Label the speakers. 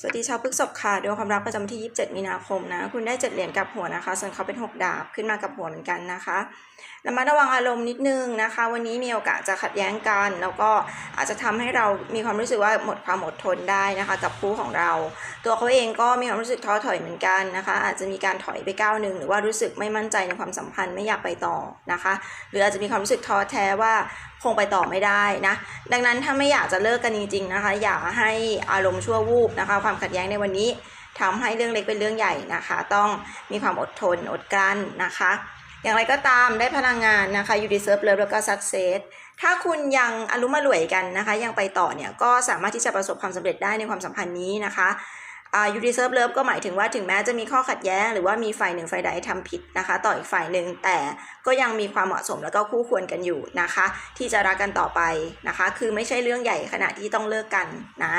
Speaker 1: สวัสดีชาวพฤกษภค่ะดวงความรักประจำวันที่ 27 มีนาคมนะ คุณได้ 7 เหรียญกับหัวนะคะ ส่วนเขาเป็น 6 ดาบขึ้นมากับหัวเหมือนกันนะคะระมัดระวังอารมณ์นิดนึงนะคะ วันนี้มีโอกาสจะขัดแย้งกัน แล้วก็อาจจะทำให้เรามีความรู้สึกว่าหมดความอดทนได้นะคะ กับคู่ของเรา ตัวเขาเองก็มีความรู้สึกท้อถอยเหมือนกันนะคะ อาจจะมีการถอยไปก้าวหนึ่งหรือว่ารู้สึกไม่มั่นใจในความสัมพันธ์ไม่อยากไปต่อนะคะ หรืออาจจะมีความรู้สึกท้อแท้ว่า คงไปต่อไม่ได้นะ ดังนั้นถ้าไม่อยากจะเลิกกันจริงๆนะคะ อย่าให้อารมณ์ชั่ววูบนะคะ ความขัดแย้งในวันนี้ทำให้เรื่องเล็กเป็นเรื่องใหญ่นะคะ ต้องมีความอดทนอดกลั้นนะคะ อย่างไรก็ตามได้พลังงานนะคะ you deserve love แล้วก็ success ถ้าคุณยังอารมณ์มารวยกันนะคะ ยังไปต่อเนี่ยก็สามารถที่จะประสบความสำเร็จได้ในความสัมพันธ์นี้นะคะ อ่า you deserve love ก็หมายถึงว่าถึงแม้จะมีข้อขัดแย้ง หรือว่ามีฝ่ายหนึ่งฝ่ายใดทำผิดนะคะ ต่ออีกฝ่ายหนึ่งแต่ก็ยังมีความเหมาะสมแล้วก็คู่ควรกันอยู่นะคะ ที่จะรักกันต่อไปนะคะ คือไม่ใช่เรื่องใหญ่ขนาดที่ต้องเลิกกันนะ